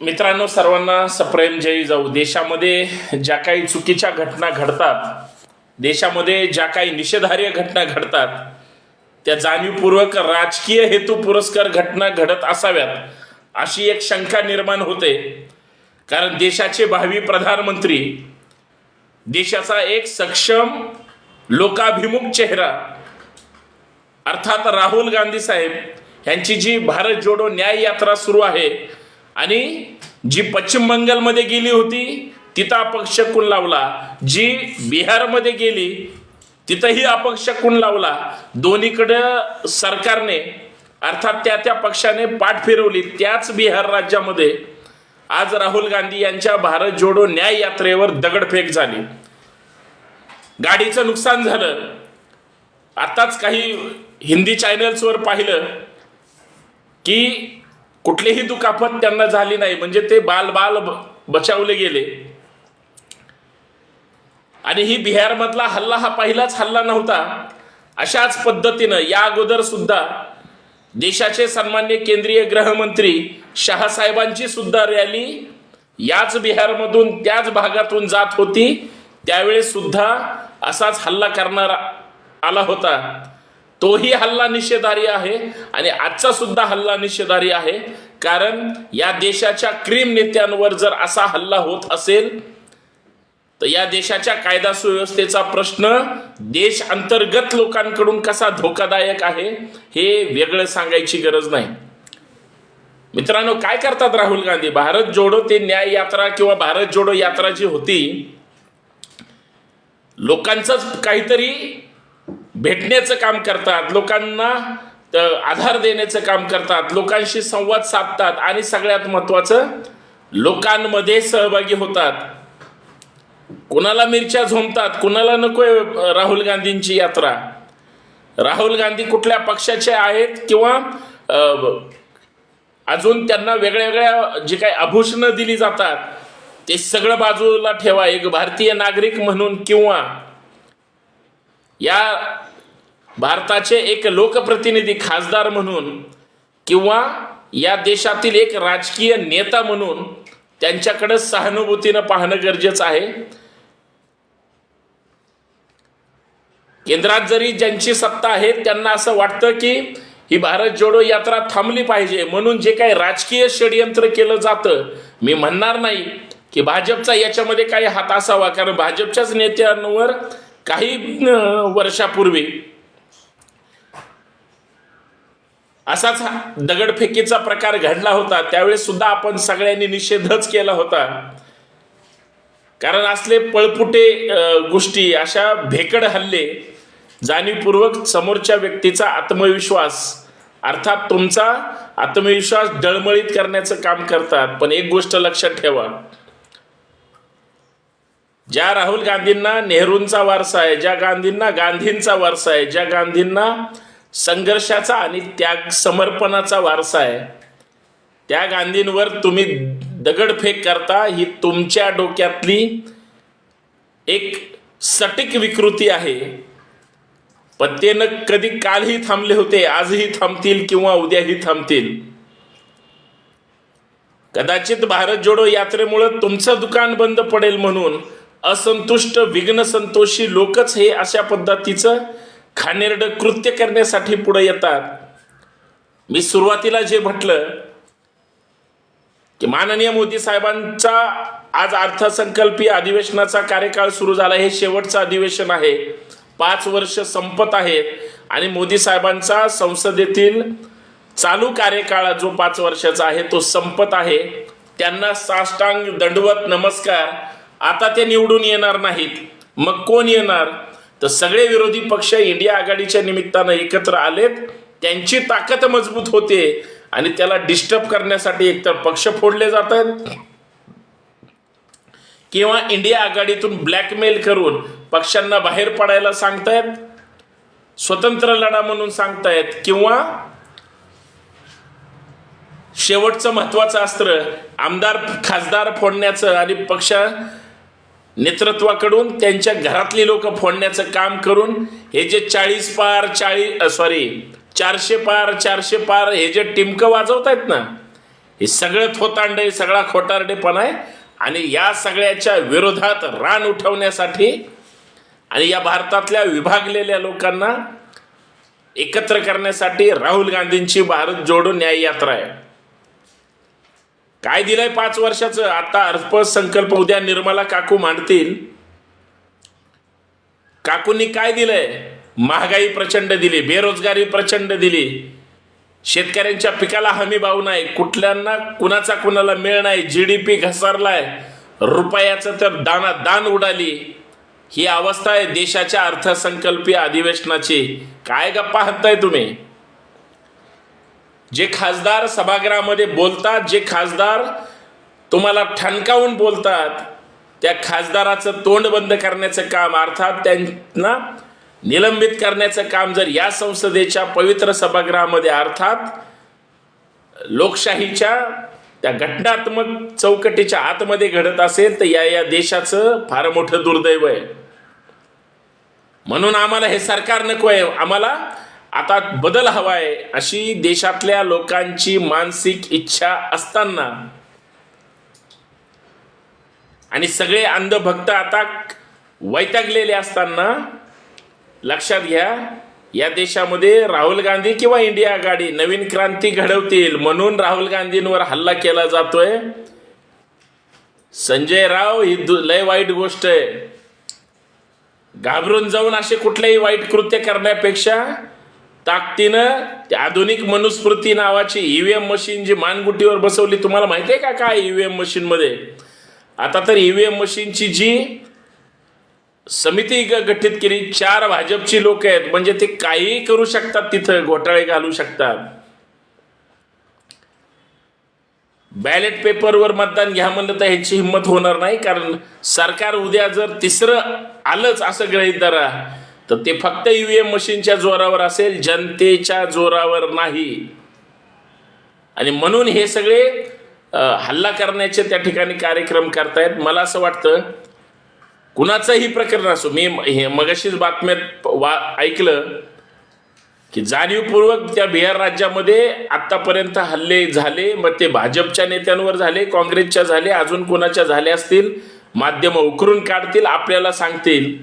मित्रांनो सर्वांना सप्रेम जय जाऊ. देशामध्ये ज्या काही चुकीच्या घटना घडतात देशामध्ये ज्या काही निषेधार्य घटना घडतात त्या जाणीवपूर्वक राजकीय हेतू पुरस्कार घटना घडत असाव्यात अशी एक शंका निर्माण होते. कारण देशाचे भावी प्रधानमंत्री देशाचा एक सक्षम लोकाभिमुख चेहरा अर्थात राहुल गांधी साहेब यांची जी भारत जोडो न्याय यात्रा सुरू आहे आणि जी पश्चिम बंगालमध्ये गेली होती तिथं अपक्ष कुण लावला? जी बिहारमध्ये गेली तिथंही अपक्ष कुण लावला? दोन्हीकडं सरकारने अर्थात त्या त्या पक्षाने पाठ फिरवली. त्याच बिहार राज्यामध्ये आज राहुल गांधी यांच्या भारत जोडो न्याय यात्रेवर दगडफेक झाली. गाडीचं नुकसान झालं. आताच काही हिंदी चॅनल्सवर पाहिलं की कुठलीही दुखापत त्यांना झाली नाही. म्हणजे ते बाल बाल बचावले गेले. आणि ही बिहारमधला हल्ला हा पहिलाच हल्ला नव्हता. अशाच पद्धतीनं या अगोदर सुद्धा देशाचे सन्मान्य केंद्रीय गृहमंत्री शहासाहेबांची सुद्धा रॅली याच बिहारमधून त्याच भागातून जात होती. त्यावेळेस सुद्धा असाच हल्ला करणारा आला होता. तोही हल्ला निषेधारी आहे आणि आजचा सुद्धा हल्ला निषेधारी आहे. कारण या देशाच्या क्रीम नेत्यांवर जर असा हल्ला होत असेल तर या देशाच्या कायदा सुव्यवस्थेचा प्रश्न देश अंतर्गत लोकांकडून कसा धोकादायक आहे हे वेगळं सांगायची गरज नाही. मित्रांनो काय करतात राहुल गांधी? भारत जोडो ते न्याय यात्रा किंवा भारत जोडो यात्रा जी होती लोकांचंच काहीतरी भेटण्याचं काम करतात लोकांना आधार देण्याचं काम करतात लोकांशी संवाद साधतात आणि सगळ्यात महत्वाचं लोकांमध्ये सहभागी होतात. कुणाला मिरच्या झोमतात कुणाला नकोय राहुल गांधींची यात्रा. राहुल गांधी कुठल्या पक्षाचे आहेत किंवा अजून त्यांना वेगळ्या वेगळ्या जी काही आभूषणं दिली जातात ते सगळं बाजूला ठेवा. एक भारतीय नागरिक म्हणून किंवा या भारताचे एक लोकप्रतिनिधी खासदार म्हणून किंवा या देशातील एक राजकीय नेता म्हणून त्यांच्याकडे सहानुभूतीनं पाहणं गरजेचं आहे. केंद्रात जरी ज्यांची सत्ता आहे त्यांना असं वाटतं की ही भारत जोडो यात्रा थांबली पाहिजे. म्हणून जे काही राजकीय षडयंत्र केलं जातं मी म्हणणार नाही की भाजपचा याच्यामध्ये काही हात असावा कारण भाजपच्याच नेत्यांवर काही वर्षापूर्वी असाच दगडफेकीचा प्रकार घडला होता. त्यावेळेस सुद्धा आपण सगळ्यांनी निषेधच केला होता. कारण असले पळपुटे गोष्टी अशा भेकड हल्ले जाणीवपूर्वक समोरच्या व्यक्तीचा आत्मविश्वास अर्थात तुमचा आत्मविश्वास डळमळीत करण्याचं काम करतात. पण एक गोष्ट लक्षात ठेवा. ज्या राहुल गांधींना नेहरूंचा वारसा आहे ज्या गांधींना गांधींचा वारसा आहे ज्या गांधींना संघर्षाचा आणि त्याग समर्पणाचा वारसा आहे त्या गांधींवर तुम्ही दगडफेक करता ही तुमच्या डोक्यातली एक सटीक विकृती आहे. पण ते न कधी कालही थांबले होते आजही थांबतील किंवा उद्याही थांबतील. कदाचित भारत जोडो यात्रेमुळं तुमचं दुकान बंद पडेल म्हणून असंतुष्ट विघ्न संतोषी लोकच हे अशा पद्धतीचं खानेरडं कृत्य करण्यासाठी पुढे येतात. मी सुरुवातीला जे म्हटलं की माननीय मोदी साहेबांचा आज अर्थसंकल्पीय अधिवेशनाचा कार्यकाळ सुरू झाला हे शेवटचं अधिवेशन आहे. पाच वर्ष संपत आहेत आणि मोदी साहेबांचा संसदेतील चालू कार्यकाळ जो पाच वर्षाचा आहे तो संपत आहे. त्यांना साष्टांग दंडवत नमस्कार. आता ते निवडून येणार नाहीत. मग कोण येणार? तर सगळे विरोधी पक्ष इंडिया आघाडीच्या निमित्तानं एकत्र आलेत. त्यांची ताकद मजबूत होते आणि त्याला डिस्टर्ब करण्यासाठी एकतर पक्ष फोडले जात आहेत किंवा इंडिया आघाडीतून ब्लॅकमेल करून पक्षांना बाहेर पडायला सांगतायत. स्वतंत्र लढा म्हणून सांगतायत. किंवा शेवटचं महत्वाचं अस्त्र आमदार खासदार फोडण्याचं आणि पक्ष नेतृत्वाकडून त्यांच्या घरातली लोक फोडण्याचं काम करून हे जे चाळीस पार चाळीस सॉरी चारशे पार चारशे पार हे जे टिमकं वाजवत आहेत ना हे सगळं थोतांड आहे सगळा खोटारडेपणा आहे आणि या सगळ्याच्या विरोधात रान उठवण्यासाठी आणि या भारतातल्या विभागलेल्या लोकांना एकत्र करण्यासाठी राहुल गांधींची भारत जोडो न्याय यात्रा आहे. काय दिलंय पाच वर्षाचं? आता अर्थसंकल्प उद्या निर्मला काकू मांडतील. काकूंनी काय दिलंय? महागाई प्रचंड दिली बेरोजगारी प्रचंड दिली. शेतकऱ्यांच्या पिकाला हमी भाव नाही कुठल्यांना कुणाचा कुणाला मेळ नाही जी डी पी घसरलाय रुपयाचं तर दाना दान उडाली. ही अवस्था आहे देशाच्या अर्थसंकल्पीय अधिवेशनाची. काय गप्पा हाणताय तुम्ही? जे खासदार सभागृहामध्ये बोलतात जे खासदार तुम्हाला ठणकावून बोलतात त्या खासदाराचं तोंड बंद करण्याचं काम अर्थात त्यांना निलंबित करण्याचं काम जर या संसदेच्या पवित्र सभागृहामध्ये अर्थात लोकशाहीच्या त्या घटनात्मक चौकटीच्या आतमध्ये घडत असेल तर या या देशाचं फार मोठं दुर्दैव आहे. म्हणून आम्हाला हे सरकार नको आहे. आम्हाला आता बदल हवाय अशी देशातल्या लोकांची मानसिक इच्छा असताना. आणि सगळे अंधभक्त आता वैतागलेले असताना लक्षात घ्या या देशामध्ये राहुल गांधी किंवा इंडिया आघाडी नवीन क्रांती घडवतील म्हणून राहुल गांधींवर हल्ला केला जातोय. संजय राव ही लय वाईट गोष्ट आहे. घाबरून जाऊन असे कुठलेही वाईट कृत्य करण्यापेक्षा ताकदीनं आधुनिक मनुस्मृती नावाची ईव्हीएम मशीन जी मानगुटीवर बसवली तुम्हाला माहिती आहे का काय ईव्हीएम मशीन मध्ये? आता तर ईव्हीएम मशीनची जी समिती गठीत केली चार भाजपची लोक आहेत. म्हणजे ते काहीही करू शकतात तिथं घोटाळे घालू शकतात. बॅलेट पेपरवर मतदान घ्या म्हणलं तर ह्याची हिंमत होणार नाही कारण सरकार उद्या जर तिसरं आलंच असं गृहित धरा तर ते फक्त ईव्हीएम मशीनच्या जोरावर असेल जनतेच्या जोरावर नाही. आणि म्हणून हे सगळे हल्ला करण्याचे त्या ठिकाणी कार्यक्रम करतायत. मला असं वाटतं कुणाचंही प्रकरण असो मी हे मगाशीच बातम्यात वा ऐकलं की जाणीवपूर्वक त्या बिहार राज्यामध्ये आत्तापर्यंत हल्ले झाले मग ते भाजपच्या नेत्यांवर झाले काँग्रेसच्या झाले अजून कोणाच्या झाले असतील माध्यमं उकरून काढतील आपल्याला सांगतील.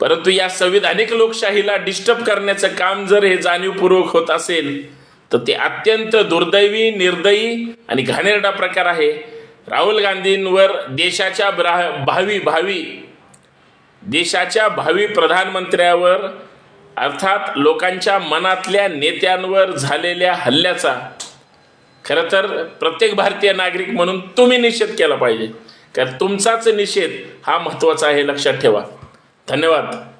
परंतु या संविधानिक लोकशाहीला डिस्टर्ब करण्याचं काम जर हे जाणीवपूर्वक होत असेल तर ते अत्यंत दुर्दैवी निर्दयी आणि घाणेरडा प्रकार आहे. राहुल गांधींवर देशाच्या ब्रा- भावी भावी देशाच्या भावी प्रधानमंत्र्यावर अर्थात लोकांच्या मनातल्या नेत्यांवर झालेल्या हल्ल्याचा खरं तर प्रत्येक भारतीय नागरिक म्हणून तुम्ही निषेध केला पाहिजे. कारण तुमचाच निषेध हा महत्त्वाचा आहे लक्षात ठेवा. धन्यवाद.